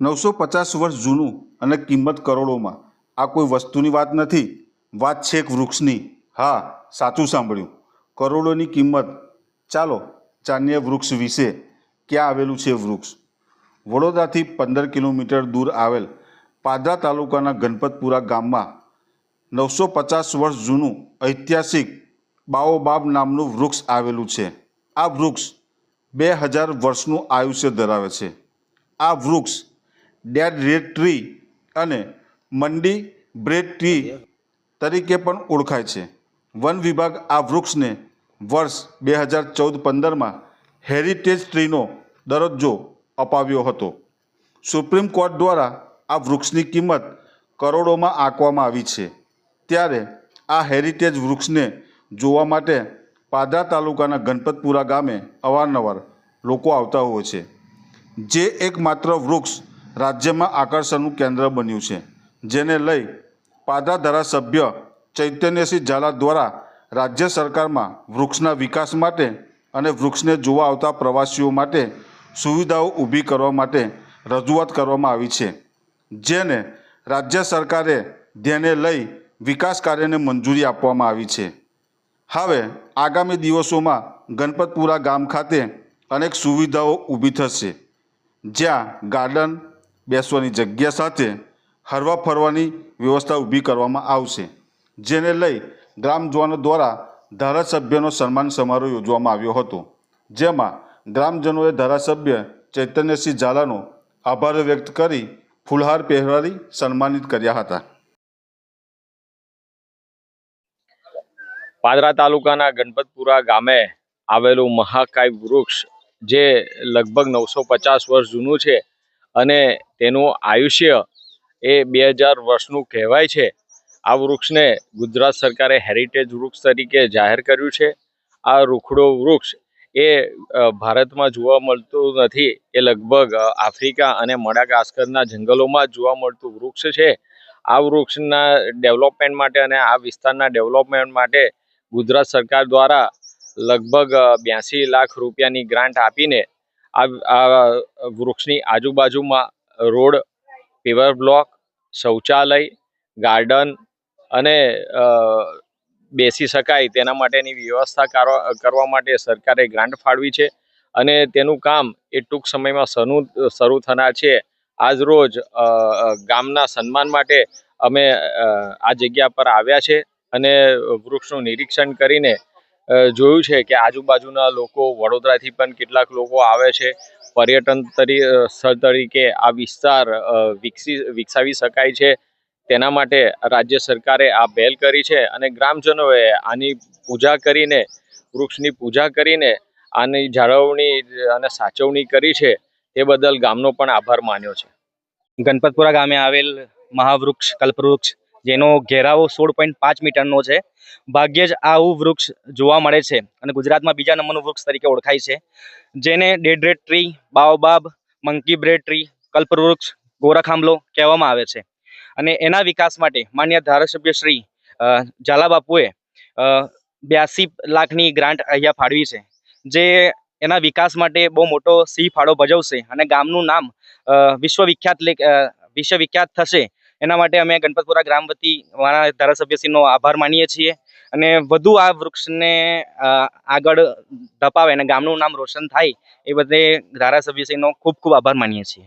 નવસો પચાસ વર્ષ જૂનું અને કિંમત કરોડોમાં. આ કોઈ વસ્તુની વાત નથી. વાત છે એક વૃક્ષની. હા, સાચું સાંભળ્યું. કરોડોની કિંમત. ચાલો જાણીએ વૃક્ષ વિશે. ક્યાં આવેલું છે વૃક્ષ? વડોદરાથી પંદર કિલોમીટર દૂર આવેલ પાદરા તાલુકાના ગણપતપુરા ગામમાં. નવસો પચાસ વર્ષ જૂનું ઐતિહાસિક બાઓબાબ નામનું વૃક્ષ આવેલું છે. આ વૃક્ષ બે હજાર વર્ષનું આયુષ્ય ધરાવે છે. આ વૃક્ષ ડેડ રેડ ટ્રી અને મંડી બ્રેડ ટ્રી તરીકે પણ ઓળખાય છે. વન વિભાગ આ વૃક્ષને વર્ષ બે હજાર ચૌદ પંદરમાં હેરિટેજ ટ્રીનો દરજ્જો અપાવ્યો હતો. સુપ્રીમ કોર્ટ દ્વારા આ વૃક્ષની કિંમત કરોડોમાં આંકવામાં આવી છે. ત્યારે આ હેરિટેજ વૃક્ષને જોવા માટે પાદરા તાલુકાના ગણપતપુરા ગામે અવારનવાર લોકો આવતા હોય છે. જે એકમાત્ર વૃક્ષ રાજ્યમાં આકર્ષણનું કેન્દ્ર બન્યું છે, જેને લઈ પાદરા ધારાસભ્ય ચૈતન્યસિંહ ઝાલા દ્વારા રાજ્ય સરકારમાં વૃક્ષના વિકાસ માટે અને વૃક્ષને જોવા આવતા પ્રવાસીઓ માટે સુવિધાઓ ઊભી કરવા માટે રજૂઆત કરવામાં આવી છે, જેને રાજ્ય સરકારે ધ્યાને લઈ વિકાસ કાર્યને મંજૂરી આપવામાં આવી છે. હવે આગામી દિવસોમાં ગણપતપુરા ગામ ખાતે અનેક સુવિધાઓ ઊભી થશે, જ્યાં ગાર્ડન બેસવાની જગ્યા સાથે હરવા ફરવાની વ્યવસ્થા ઊભી કરવામાં આવશે, જેને લઈ ગ્રામજનો દ્વારા ધારાસભ્યનો સન્માન સમારોહ યોજવામાં આવ્યો હતો. જેમાં ગ્રામજનોએ ધારાસભ્ય ચૈતન્યસિંહ ઝાલાનો આભાર વ્યક્ત કરી ફૂલહાર પહેરાવી સન્માનિત કર્યા હતા. પાદરા તાલુકાના ગણપતપુરા ગામે આવેલું મહાકાય વૃક્ષ, જે લગભગ નવસો પચાસ વર્ષ જૂનું છે અને તેનું આયુષ્ય એ બે હજાર વર્ષનું કહેવાય છે. આ વૃક્ષને ગુજરાત સરકારે હેરિટેજ વૃક્ષ તરીકે જાહેર કર્યું છે. આ રૂખડો વૃક્ષ એ ભારતમાં જોવા મળતું નથી. એ લગભગ આફ્રિકા અને મડાગાસ્કરના જંગલોમાં જોવા મળતું વૃક્ષ છે. આ વૃક્ષના ડેવલપમેન્ટ માટે અને આ વિસ્તારના ડેવલપમેન્ટ માટે ગુજરાત સરકાર દ્વારા લગભગ બ્યાસી લાખ રૂપિયાની ગ્રાન્ટ આપીને આ વૃક્ષની આજુબાજુમાં રોડ, પેવર બ્લોક, શૌચાલય, ગાર્ડન અને બેસી શકાય તેના માટેની વ્યવસ્થા કરવા માટે સરકારે ગ્રાન્ટ ફાળવી છે અને તેનું કામ એ ટૂંક સમયમાં શરૂ શરૂ થનાર છે. આજ રોજ ગામના સન્માન માટે અમે આ જગ્યા પર આવ્યા છે અને વૃક્ષનું નિરીક્ષણ કરીને જોયું છે કે આજુબાજુના લોકો વડોદરાથી પણ કેટલાક લોકો આવે છે. પર્યટન સ્થળ તરીકે આ વિસ્તાર વિકસી, વિકસાવી શકાય છે. તેના માટે રાજ્ય સરકારે આ પહેલ કરી છે અને ગ્રામજનોએ આની પૂજા કરીને, વૃક્ષની પૂજા કરીને આની જાળવણી અને સાચવણી કરી છે. તે બદલ ગામનો પણ આભાર માન્યો છે. ગણપતપુરા ગામે આવેલ મહાવૃક્ષ, કલ્પવૃક્ષ જેનો ઘેરાવો સોળ પોઈન્ટ પાંચ મીટરનો છે. ભાગ્યે જ આવું વૃક્ષ જોવા મળે છે અને ગુજરાતમાં બીજા નંબરનું વૃક્ષ તરીકે ઓળખાય છે. જેને dead rat tree, baobab, monkey bread tree, કલ્પવૃક્ષ ગોરખાંબલો કહેવામાં આવે છે. અને એના વિકાસ માટે માન્ય ધારાસભ્ય શ્રી ઝાલાબાપુએ બ્યાસી લાખની ગ્રાન્ટ અહીંયા ફાળવી છે. જે એના વિકાસ માટે બહુ મોટો સિંહ ફાળો ભજવશે અને ગામનું નામ વિશ્વવિખ્યાત વિશ્વવિખ્યાત થશે એના માટે અમે ગણપતપુરા ગ્રામ વતી મારા ધારાસભ્યશ્રીનો આભાર માનીએ છીએ. અને વધુ આ વૃક્ષને આગળ ધપાવે અને ગામનું નામ રોશન થાય એ બધે ધારાસભ્યશ્રીનો ખૂબ ખૂબ આભાર માનીએ છીએ.